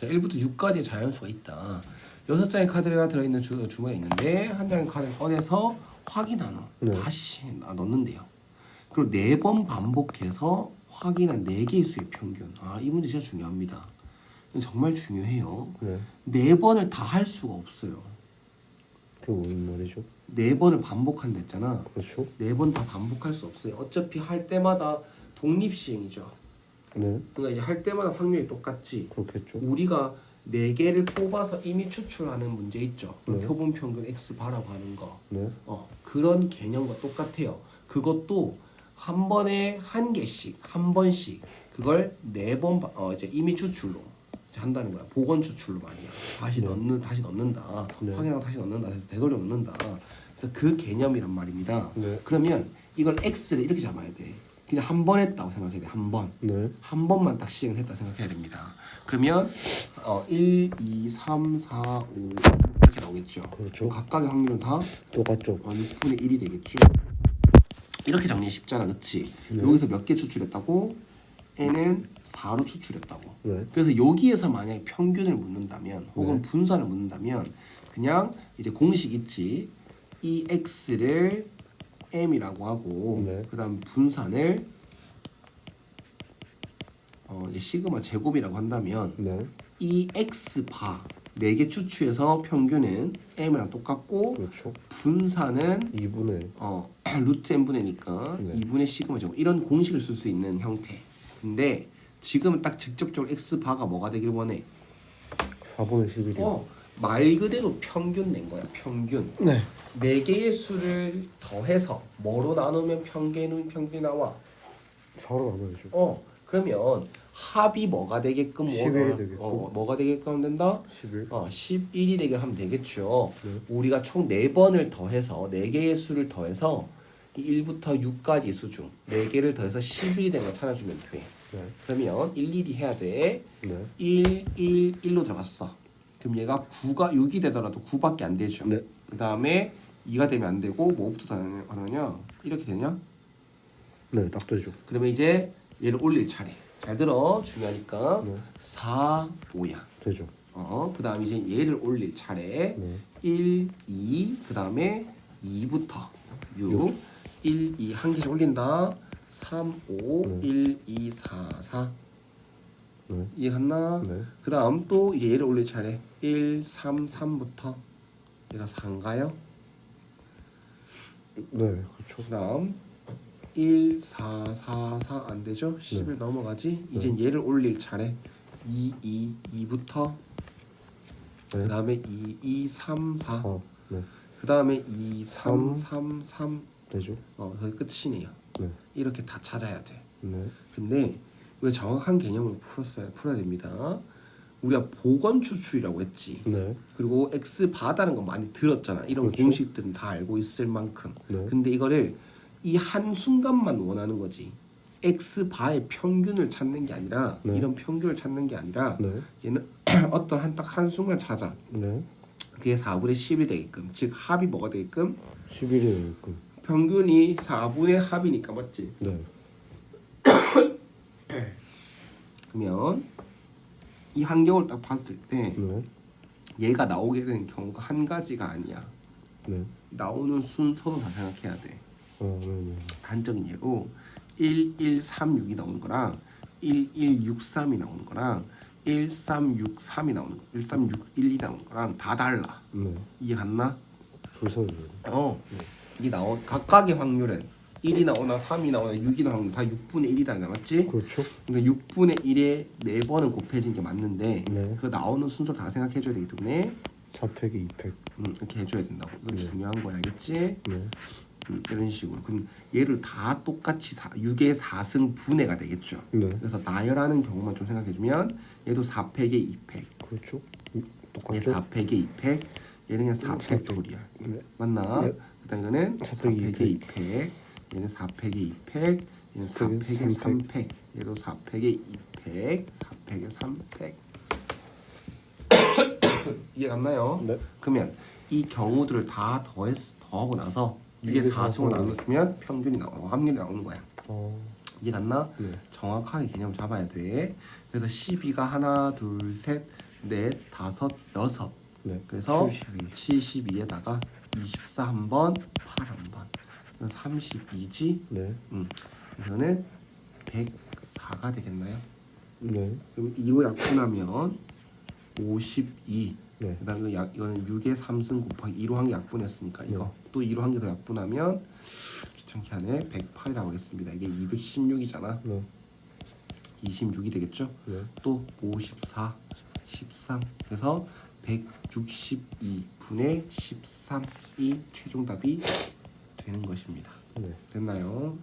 자, 1부터 6까지의 자연수가 있다. 여섯 장의 카드가 들어있는 주, 주머니에 있는데 한 장의 카드를 꺼내서 확인한 후 네. 다시 나- 넣는데요. 그리고 네 번 반복해서 확인한 네 개의 수의 평균. 아, 이 문제 진짜 중요합니다. 정말 중요해요. 네. 네 번을 다 할 수가 없어요. 그게 무슨 말이죠? 네 번을 반복한다 했잖아. 그렇죠? 네 번 다 반복할 수 없어요. 어차피 할 때마다 독립시행이죠. 네. 그러니까 이제 할 때마다 확률이 똑같지. 그렇겠죠. 우리가 네 개를 뽑아서 이미 추출하는 문제 있죠. 네. 표본 평균 x 바라고 하는 거. 네. 어 그런 개념과 똑같아요. 그것도 한 번에 한 개씩 한 번씩 그걸 네번 어, 이제 이미 추출로 이제 한다는 거야. 복원 추출로 말이야. 다시 넣는 다시 넣는다. 네. 확인하고 다시 넣는다. 되돌려 넣는다. 그래서 그 개념이란 말입니다. 네. 그러면 이걸 x를 이렇게 잡아야 돼. 그냥 한 번 했다고 생각해야 돼. 한 번. 네. 한 번만 딱 시행을 했다 생각해야 됩니다. 그러면 어, 1, 2, 3, 4, 5 이렇게 나오겠죠. 그렇죠. 각각의 확률은 다 똑같죠. 어, 6분의 1이 되겠죠. 이렇게 정리 쉽잖아, 그렇지? 네. 여기서 몇 개 추출했다고? n은 4로 추출했다고. 네. 그래서 여기에서 만약에 평균을 묻는다면 혹은 네. 분산을 묻는다면 그냥 이제 공식 있지. 이 x를 m이라고 하고 네. 그다음 분산을 어 이제 시그마 제곱이라고 한다면 네. 이 x 바 4개 추출해서 평균은 m이랑 똑같고 그렇죠. 분산은 2분의 어 루트 n 분의니까 네. 2분의 시그마 제곱 이런 공식을 쓸 수 있는 형태. 근데 지금은 딱 직접적으로 x 바가 뭐가 되길 원해. 4분의 11이요. 어, 말 그대로 평균 낸 거야. 평균. 네. 네 개의 수를 더해서 뭐로 나누면 평균은 평균 나와. 4로 나눠야죠. 어, 그러면 합이 뭐가 되게끔 11이 어, 되겠고. 어, 뭐가 되게끔 하면 된다? 11. 어, 11이 되게 하면 되겠죠. 네. 우리가 총 4번을 더해서 4개의 수를 더해서 이 1부터 6까지 수중 4개를 더해서 11이 되는 걸 찾아주면 돼. 네. 그러면 1, 2이 해야 돼. 네. 1, 1, 1로 들어갔어. 그럼 얘가 9가 6이 되더라도 9밖에 안 되죠. 네. 그 다음에 2가 되면 안 되고 뭐부터 하느냐? 이렇게 되냐? 네, 딱 되죠. 그러면 이제 얘를 올릴 차례. 잘 들어 중요하니까 네. 4, 5야. 되죠. 어, 그 다음에 이제 얘를 올릴 차례. 네. 1, 2, 그 다음에 2부터 6, 1, 2 한 개씩 올린다. 3, 5, 네. 1, 2, 4, 4. 네. 이해갔나? 네. 그 다음 또 이제 얘를 올릴 차례. 1, 3, 3부터 얘가 4인가요? 네, 그렇죠. 그 다음 1, 4, 4, 4 안 되죠? 10을 넘어가지? 이제 얘를 올릴 차례. 2, 2, 2부터 그 네. 다음에 2, 2, 3, 4. 4. 네. 그 다음에 2, 3, 삼. 3, 3. 되죠. 어, 그게 끝이네요. 네. 이렇게 다 찾아야 돼. 네. 근데 우리가 정확한 개념으로 풀었어야 풀어야 됩니다. 우리가 보건 추출이라고 했지. 네. 그리고 x 바다는 거 많이 들었잖아. 이런 그렇죠. 공식들은 다 알고 있을 만큼. 네. 근데 이거를 이 한 순간만 원하는 거지. x 바의 평균을 찾는 게 아니라 네. 이런 평균을 찾는 게 아니라 네. 얘는 어떤 한 딱 한 순간 찾아. 네. 그게 4분의 10이 되게끔. 즉 합이 뭐가 되게끔 11이 있고. 평균이 4분의 합이니까 맞지? 네. 그러면 이 환경을 딱 봤을 때 네. 얘가 나오게 되는 경우가 한 가지가 아니야. 네. 나오는 순서도 다 생각해야 돼. 아, 네, 네. 단적인 예로 1136이 나오는 거랑 1163이 나오는 거랑 1363이 나오는 거, 1361이 나오는 거랑 다 달라. 네. 이해 갔나? 줄서요. 어. 이게 나오 각각의 확률은 1이 나오나 3이 나오나 6이 나오나 다 6분의 1이다 맞지? 그렇죠. 그러니까 6분의 1에 4번은 곱해진 게 맞는데 네. 그 나오는 순서를 다 생각해 줘야 되기 때문에 4팩이 2팩. 음, 이렇게 해줘야 된다고. 이건 중요한 거야, 알겠지? 네. 음, 이런 식으로. 그럼 얘를 다 똑같이 4, 6의 4승 분해가 되겠죠. 네. 그래서 나열하는 경우만 좀 생각해주면 얘도 4팩에 2팩, 그렇죠. 음, 얘 똑같죠. 4팩에 2팩, 얘는 그냥 4팩 도리야. 네. 맞나? 네. 그다음 이거는 4팩에 4팩에 2팩, 얘는 4팩에 2팩, 얘는 4팩에 3팩. 3팩, 얘도 4팩에 2팩, 4팩에 3팩. 이해 갔나요? 네. 그러면 이 경우들을 다 더했 더하고 나서 6의 이게 4승을 사승. 나눠주면 평균이 나오고 확률이 나오는 거야. 어. 이해 갔나? 네. 정확하게 개념 잡아야 돼. 그래서 12가 하나, 둘, 셋, 넷, 다섯, 여섯. 네. 그래서 72. 72에다가 24 한 번, 8 한 번. 이건 32지. 네. 음. 이거는 104가 되겠나요? 네. 그럼 2로 약분하면 52. 네. 그다음에 약 이거는 6의 3승 곱하기 2로 한 개 약분했으니까 이거 네. 또 2로 한 개 더 약분하면 귀찮게 하네 108이라고 하겠습니다. 이게 216이잖아. 네. 26이 되겠죠? 네. 또 54, 13. 그래서 162분의 13이 최종 답이 되는 것입니다. 네. 됐나요?